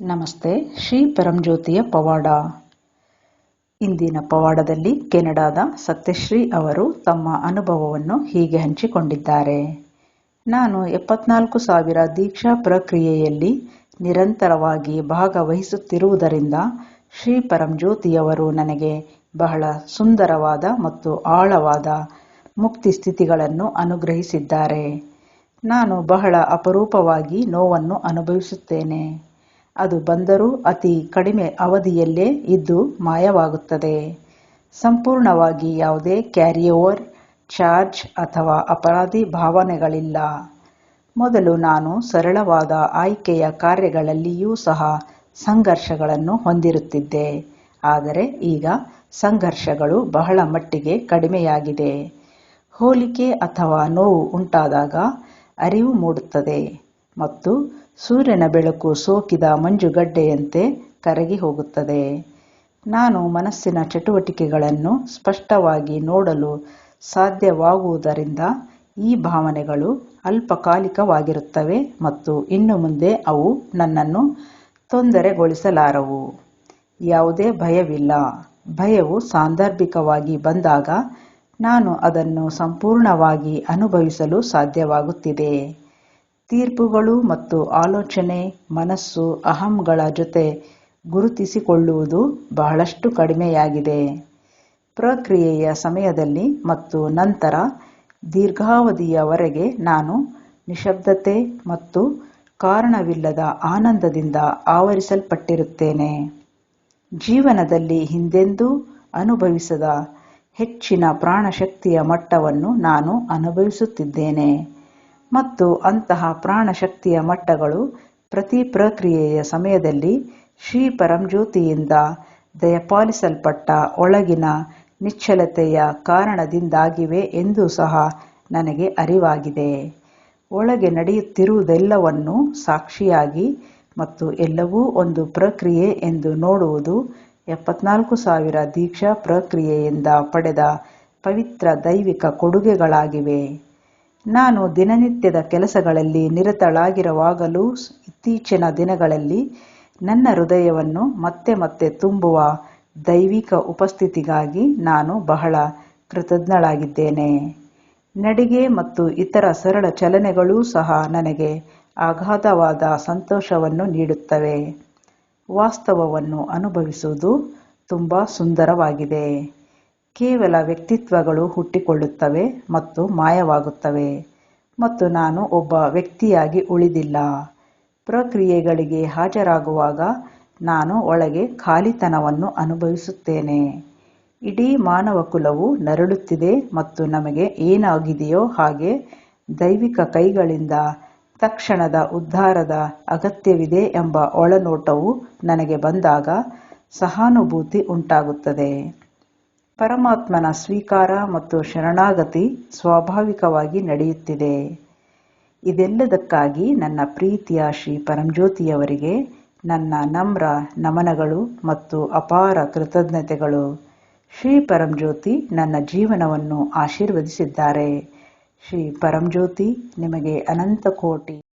ನಮಸ್ತೆ, ಶ್ರೀ ಪರಂಜ್ಯೋತಿಯ ಪವಾಡ. ಇಂದಿನ ಪವಾಡದಲ್ಲಿ ಕೆನಡಾದ ಸತ್ಯಶ್ರೀ ಅವರು ತಮ್ಮ ಅನುಭವವನ್ನು ಹೀಗೆ ಹಂಚಿಕೊಂಡಿದ್ದಾರೆ. ನಾನು ಎಪ್ಪತ್ನಾಲ್ಕು ಸಾವಿರ ದೀಕ್ಷಾ ಪ್ರಕ್ರಿಯೆಯಲ್ಲಿ ನಿರಂತರವಾಗಿ ಭಾಗವಹಿಸುತ್ತಿರುವುದರಿಂದ ಶ್ರೀ ಪರಂಜ್ಯೋತಿಯವರು ನನಗೆ ಬಹಳ ಸುಂದರವಾದ ಮತ್ತು ಆಳವಾದ ಮುಕ್ತಿ ಸ್ಥಿತಿಗಳನ್ನು ಅನುಗ್ರಹಿಸಿದ್ದಾರೆ. ನಾನು ಬಹಳ ಅಪರೂಪವಾಗಿ ನೋವನ್ನು ಅನುಭವಿಸುತ್ತೇನೆ. ಅದು ಬಂದರೂ ಅತಿ ಕಡಿಮೆ ಅವಧಿಯಲ್ಲೇ ಇದ್ದು ಮಾಯವಾಗುತ್ತದೆ. ಸಂಪೂರ್ಣವಾಗಿ ಯಾವುದೇ ಕ್ಯಾರಿಯೋವರ್ ಚಾರ್ಜ್ ಅಥವಾ ಅಪರಾಧಿ ಭಾವನೆಗಳಿಲ್ಲ. ಮೊದಲು ನಾನು ಸರಳವಾದ ಆಯ್ಕೆಯ ಕಾರ್ಯಗಳಲ್ಲಿಯೂ ಸಹ ಸಂಘರ್ಷಗಳನ್ನು ಹೊಂದಿರುತ್ತಿದ್ದೆ. ಆದರೆ ಈಗ ಸಂಘರ್ಷಗಳು ಬಹಳ ಮಟ್ಟಿಗೆ ಕಡಿಮೆಯಾಗಿದೆ. ಹೋಲಿಕೆ ಅಥವಾ ನೋವು ಉಂಟಾದಾಗ ಅರಿವು ಮೂಡುತ್ತದೆ. ಮತ್ತು ಸೂರ್ಯನ ಬೆಳಕು ಸೋಕಿದ ಮಂಜುಗಡ್ಡೆಯಂತೆ ಕರಗಿ ಹೋಗುತ್ತದೆ. ನಾನು ಮನಸ್ಸಿನ ಚಟುವಟಿಕೆಗಳನ್ನು ಸ್ಪಷ್ಟವಾಗಿ ನೋಡಲು ಸಾಧ್ಯವಾಗುವುದರಿಂದ ಈ ಭಾವನೆಗಳು ಅಲ್ಪಕಾಲಿಕವಾಗಿರುತ್ತವೆ ಮತ್ತು ಇನ್ನು ಮುಂದೆ ಅವು ನನ್ನನ್ನು ತೊಂದರೆಗೊಳಿಸಲಾರವು. ಯಾವುದೇ ಭಯವಿಲ್ಲ. ಭಯವು ಸಾಂದರ್ಭಿಕವಾಗಿ ಬಂದಾಗ ನಾನು ಅದನ್ನು ಸಂಪೂರ್ಣವಾಗಿ ಅನುಭವಿಸಲು ಸಾಧ್ಯವಾಗುತ್ತಿದೆ. ತೀರ್ಪುಗಳು ಮತ್ತು ಆಲೋಚನೆ, ಮನಸ್ಸು, ಅಹಂಗಳ ಜೊತೆ ಗುರುತಿಸಿಕೊಳ್ಳುವುದು ಬಹಳಷ್ಟು ಕಡಿಮೆಯಾಗಿದೆ. ಪ್ರಕ್ರಿಯೆಯ ಸಮಯದಲ್ಲಿ ಮತ್ತು ನಂತರ ದೀರ್ಘಾವಧಿಯವರೆಗೆ ನಾನು ನಿಶಬ್ದತೆ ಮತ್ತು ಕಾರಣವಿಲ್ಲದ ಆನಂದದಿಂದ ಆವರಿಸಲ್ಪಟ್ಟಿರುತ್ತೇನೆ. ಜೀವನದಲ್ಲಿ ಹಿಂದೆಂದೂ ಅನುಭವಿಸದ ಹೆಚ್ಚಿನ ಪ್ರಾಣಶಕ್ತಿಯ ಮಟ್ಟವನ್ನು ನಾನು ಅನುಭವಿಸುತ್ತಿದ್ದೇನೆ. ಮತ್ತು ಅಂತಹ ಪ್ರಾಣಶಕ್ತಿಯ ಮಟ್ಟಗಳು ಪ್ರತಿ ಪ್ರಕ್ರಿಯೆಯ ಸಮಯದಲ್ಲಿ ಶ್ರೀ ಪರಂಜ್ಯೋತಿಯಿಂದ ದಯಪಾಲಿಸಲ್ಪಟ್ಟ ಒಳಗಿನ ನಿಶ್ಚಲತೆಯ ಕಾರಣದಿಂದಾಗಿವೆ ಎಂದು ಸಹ ನನಗೆ ಅರಿವಾಗಿದೆ. ಒಳಗೆ ನಡೆಯುತ್ತಿರುವುದೆಲ್ಲವನ್ನು ಸಾಕ್ಷಿಯಾಗಿ ಮತ್ತು ಎಲ್ಲವೂ ಒಂದು ಪ್ರಕ್ರಿಯೆ ಎಂದು ನೋಡುವುದು ಎಪ್ಪತ್ನಾಲ್ಕು ಸಾವಿರ ದೀಕ್ಷಾ ಪ್ರಕ್ರಿಯೆಯಿಂದ ಪಡೆದ ಪವಿತ್ರ ದೈವಿಕ ಕೊಡುಗೆಗಳಾಗಿವೆ. ನಾನು ದಿನನಿತ್ಯದ ಕೆಲಸಗಳಲ್ಲಿ ನಿರತಳಾಗಿರುವಾಗಲೂ ಇತ್ತೀಚಿನ ದಿನಗಳಲ್ಲಿ ನನ್ನ ಹೃದಯವನ್ನು ಮತ್ತೆ ಮತ್ತೆ ತುಂಬುವ ದೈವಿಕ ಉಪಸ್ಥಿತಿಗಾಗಿ ನಾನು ಬಹಳ ಕೃತಜ್ಞಳಾಗಿದ್ದೇನೆ. ನಡಿಗೆ ಮತ್ತು ಇತರ ಸರಳ ಚಲನೆಗಳೂ ಸಹ ನನಗೆ ಅಗಾಧವಾದ ಸಂತೋಷವನ್ನು ನೀಡುತ್ತವೆ. ವಾಸ್ತವವನ್ನು ಅನುಭವಿಸುವುದು ತುಂಬ ಸುಂದರವಾಗಿದೆ. ಕೇವಲ ವ್ಯಕ್ತಿತ್ವಗಳು ಹುಟ್ಟಿಕೊಳ್ಳುತ್ತವೆ ಮತ್ತು ಮಾಯವಾಗುತ್ತವೆ. ಮತ್ತು ನಾನು ಒಬ್ಬ ವ್ಯಕ್ತಿಯಾಗಿ ಉಳಿದಿಲ್ಲ. ಪ್ರಕ್ರಿಯೆಗಳಿಗೆ ಹಾಜರಾಗುವಾಗ ನಾನು ಒಳಗೆ ಖಾಲಿತನವನ್ನು ಅನುಭವಿಸುತ್ತೇನೆ. ಇಡೀ ಮಾನವ ಕುಲವು ನರಳುತ್ತಿದೆ ಮತ್ತು ನಮಗೆ ಏನಾಗಿದೆಯೋ ಹಾಗೆ ದೈವಿಕ ಕೈಗಳಿಂದ ತಕ್ಷಣದ ಉದ್ಧಾರದ ಅಗತ್ಯವಿದೆ ಎಂಬ ಒಳನೋಟವು ನನಗೆ ಬಂದಾಗ ಸಹಾನುಭೂತಿ ಉಂಟಾಗುತ್ತದೆ. ಪರಮಾತ್ಮನ ಸ್ವೀಕಾರ ಮತ್ತು ಶರಣಾಗತಿ ಸ್ವಾಭಾವಿಕವಾಗಿ ನಡೆಯುತ್ತಿದೆ. ಇದೆಲ್ಲದಕ್ಕಾಗಿ ನನ್ನ ಪ್ರೀತಿಯ ಶ್ರೀ ಪರಂಜ್ಯೋತಿಯವರಿಗೆ ನನ್ನ ನಮ್ರ ನಮನಗಳು ಮತ್ತು ಅಪಾರ ಕೃತಜ್ಞತೆಗಳು. ಶ್ರೀ ಪರಂಜ್ಯೋತಿ ನನ್ನ ಜೀವನವನ್ನು ಆಶೀರ್ವದಿಸಿದ್ದಾರೆ. ಶ್ರೀ ಪರಂಜ್ಯೋತಿ, ನಿಮಗೆ ಅನಂತ ಕೋಟಿ.